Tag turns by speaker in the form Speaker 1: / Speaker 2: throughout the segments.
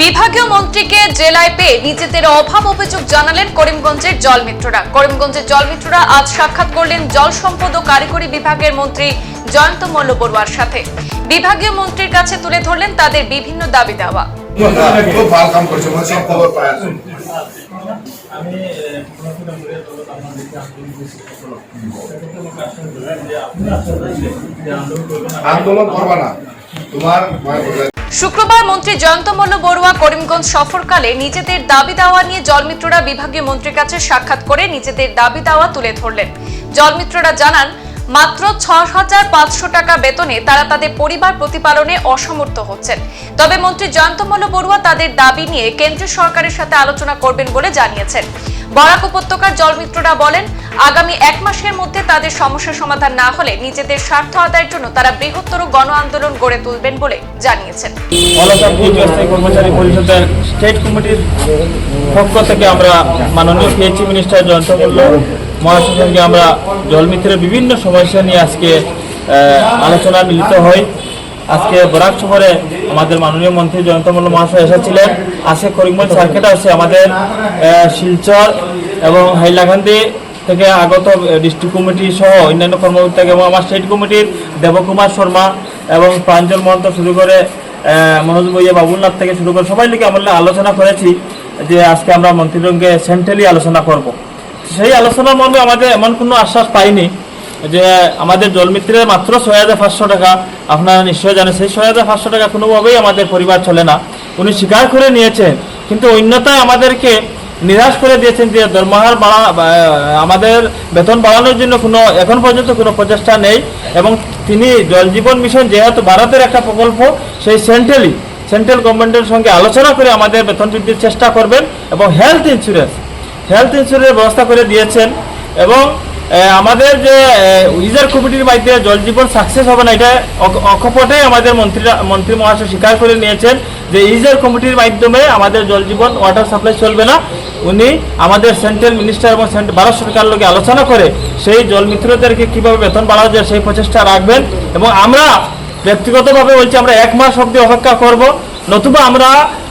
Speaker 1: বিভাগীয় মন্ত্রীকে জেলায় পেয়ে নিজেদের অভাব অভিযোগ জানালেন করিমগঞ্জের জল মিত্ররা। করিমগঞ্জের জল মিত্ররা আজ সাক্ষাৎ করলেন জল সম্পদ ও কারিগরি বিভাগের মন্ত্রী জয়ন্ত মল্ল বড়ুয়ার সাথে। বিভাগীয় মন্ত্রীর কাছে তুলে ধরলেন তাদের বিভিন্ন দাবি দেওয়া।
Speaker 2: আমি আন্দোলন
Speaker 3: আন্দোলন করবা না। তোমার
Speaker 1: শুক্রবার মন্ত্রী জয়ন্ত মল্ল বড়ুয়া করিমগঞ্জ সফরকালে নিজেদের দাবি দাওয়া নিয়ে জলমিত্ররা বিভাগীয় মন্ত্রীর কাছে সাক্ষাৎ করে নিজেদের দাবি দাওয়া তুলে ধরলেন। জলমিত্ররা জানান মাত্র ছ হাজার পাঁচশো টাকা বেতনে তারা তাদের পরিবার প্রতিপালনে অসমর্থ হচ্ছেন। তবে মন্ত্রী জয়ন্ত মল্ল বড়ুয়া তাদের দাবি নিয়ে কেন্দ্রীয় সরকারের সাথে আলোচনা করবেন বলে জানিয়েছেন। বরাক উপত্যকার জলমিত্ররা বলেন, আগামী এক মাসের মধ্যে তাদের সমস্যার সমাধান না হলে নিজেদের স্বার্থ আদায়ের জন্য তারা বৃহত্তর গণ আন্দোলন গড়ে তুলবেন বলে জানিয়েছেন।
Speaker 2: কর্মচারী পরিষদের স্টেট কমিটির পক্ষ থেকে আমরা মাননীয় মিনিস্টার জয়ন্ত সঙ্গে আমরা জলমিত্রের বিভিন্ন সমস্যা নিয়ে আজকে আলোচনা মিলিত হই। আজকে বরাক শহরে আমাদের মাননীয় মন্ত্রী জয়ন্ত মল্ল মহাশয় এসেছিলেন। আজকে করিমগঞ্জ সার্কিট আছে আমাদের শিলচর এবং হাইলাকান্দি থেকে আগত ডিস্ট্রিক্ট কমিটি সহ অন্যান্য কর্মকর্তা এবং আমার স্টেট কমিটির দেবকুমার শর্মা এবং প্রাঞ্জল মহন্ত শুরু করে মনোজ বইয়া বাবুলনাথ থেকে শুরু করে সবাই লিখে আমরা আলোচনা করেছি যে আজকে আমরা মন্ত্রীরঙ্গে সেন্ট্রালি আলোচনা করব। সেই আলোচনার মর্মে আমাদের এমন কোনো আশ্বাস পাইনি যে আমাদের জলমিত্রের মাত্র ছয় হাজার পাঁচশো টাকা। আপনারা নিশ্চয় জানেন, সেই ছয় হাজার পাঁচশো টাকা কোনোভাবেই আমাদের পরিবার চলে না। উনি স্বীকার করে নিয়েছেন, কিন্তু অন্যতায় আমাদেরকে নিরাশ করে দিয়েছেন যে দরমাহার বাড়া আমাদের বেতন বাড়ানোর জন্য কোনো, এখন পর্যন্ত কোনো প্রচেষ্টা নেই। এবং তিনি জল জীবন মিশন যেহেতু ভারতের একটা প্রকল্প, সেই সেন্ট্রালি, সেন্ট্রাল গভর্নমেন্টের সঙ্গে আলোচনা করে আমাদের বেতন বৃদ্ধির চেষ্টা করবেন এবং হেলথ ইন্স্যুরেন্স হেলথ ইন্স্যুরেন্সের ব্যবস্থা করে দিয়েছেন এবং আমাদের যে ইউজার কমিটির মাধ্যমে জল জীবন সাকসেস হবে না, এটা অক- অকপটে আমাদের মন্ত্রীরা, মন্ত্রী মহাশয় স্বীকার করে নিয়েছেন যে ইউজার কমিটির মাধ্যমে আমাদের জল জীবন ওয়াটার সাপ্লাই চলবে না। উনি আমাদের সেন্ট্রাল মিনিস্টার এবং ভারত সরকার লোকে আলোচনা করে সেই জল মিত্রদেরকে কীভাবে বেতন বাড়ানো যায় সেই প্রচেষ্টা রাখবেন এবং আমরা ব্যক্তিগতভাবে বলছি, আমরা এক মাস অবধি অপেক্ষা করব। নতুবা আমরা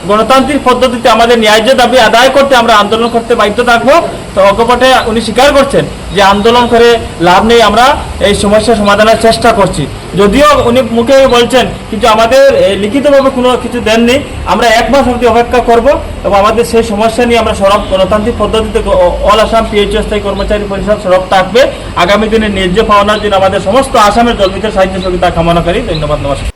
Speaker 2: গণতান্ত্রিক পদ্ধতিতে আমাদের ন্যায্য দাবি আদায় করতে আমরা আন্দোলন করতে বাধ্য থাকব। তো অকপটে উনি স্বীকার করছেন যে আন্দোলন করে লাভ নেই, আমরা এই সমস্যা সমাধানের চেষ্টা করছি। যদিও উনি মুখে বলছেন, কিন্তু আমাদের লিখিতভাবে কোনো কিছু দেননি। আমরা এক মাস অবধি অপেক্ষা করব এবং আমাদের সেই সমস্যা নিয়ে আমরা সরব, গণতান্ত্রিক পদ্ধতিতে অল আসাম পিএইচও স্থায়ী কর্মচারী পরিষদ সরব থাকবে। আগামী দিনে ন্যায্য পাওনার জন্য আমাদের সমস্ত আসামের জলবিদ্যুৎ সাহায্য সহযোগিতা কামনা করি। ধন্যবাদ, নমস্কার।